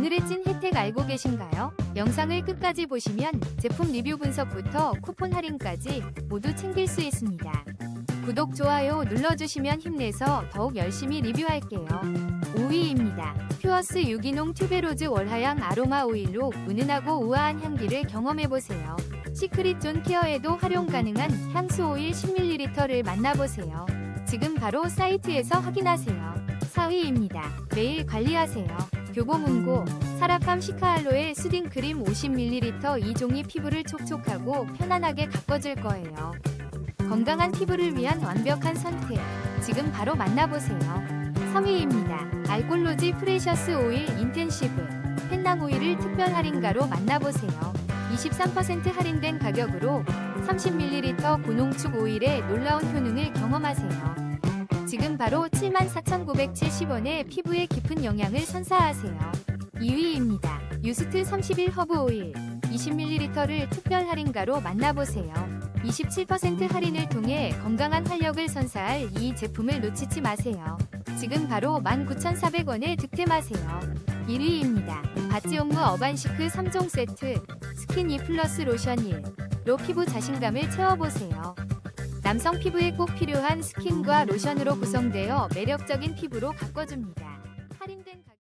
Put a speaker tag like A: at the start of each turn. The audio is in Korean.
A: 오늘의 찐 혜택 알고 계신가요? 영상을 끝까지 보시면 제품 리뷰 분석부터 쿠폰 할인까지 모두 챙길 수 있습니다. 구독, 좋아요 눌러주시면 힘내서 더욱 열심히 리뷰할게요. 5위입니다. 퓨어스 유기농 튜베로즈 월하향 아로마 오일로 은은하고 우아한 향기를 경험해보세요. 시크릿 존 케어에도 활용 가능한 향수 오일 10ml를 만나보세요. 지금 바로 사이트에서 확인하세요. 4위입니다. 매일 관리하세요. 교보문고 사라팜 시카알로에 수딩 크림 50ml 2종이 피부를 촉촉하고 편안하게 가꿔줄 거예요. 건강한 피부를 위한 완벽한 선택. 지금 바로 만나보세요. 3위입니다. 알콜로지 프레셔스 오일 인텐시브 펜낭 오일을 특별 할인가로 만나보세요. 23% 할인된 가격으로 30ml 고농축 오일의 놀라운 효능을 경험하세요. 지금 바로 74,970원에 피부에 깊은 영향을 선사하세요. 2위입니다. 유스트 31 허브 오일 20ml를 특별 할인가로 만나보세요. 27% 할인을 통해 건강한 활력을 선사할 이 제품을 놓치지 마세요. 지금 바로 19,400원에 득템하세요. 1위입니다. 바찌온무 어반시크 3종 세트 스킨 2 플러스 로션 1로 피부 자신감을 채워보세요. 남성 피부에 꼭 필요한 스킨과 로션으로 구성되어 매력적인 피부로 가꿔줍니다. 할인된 가-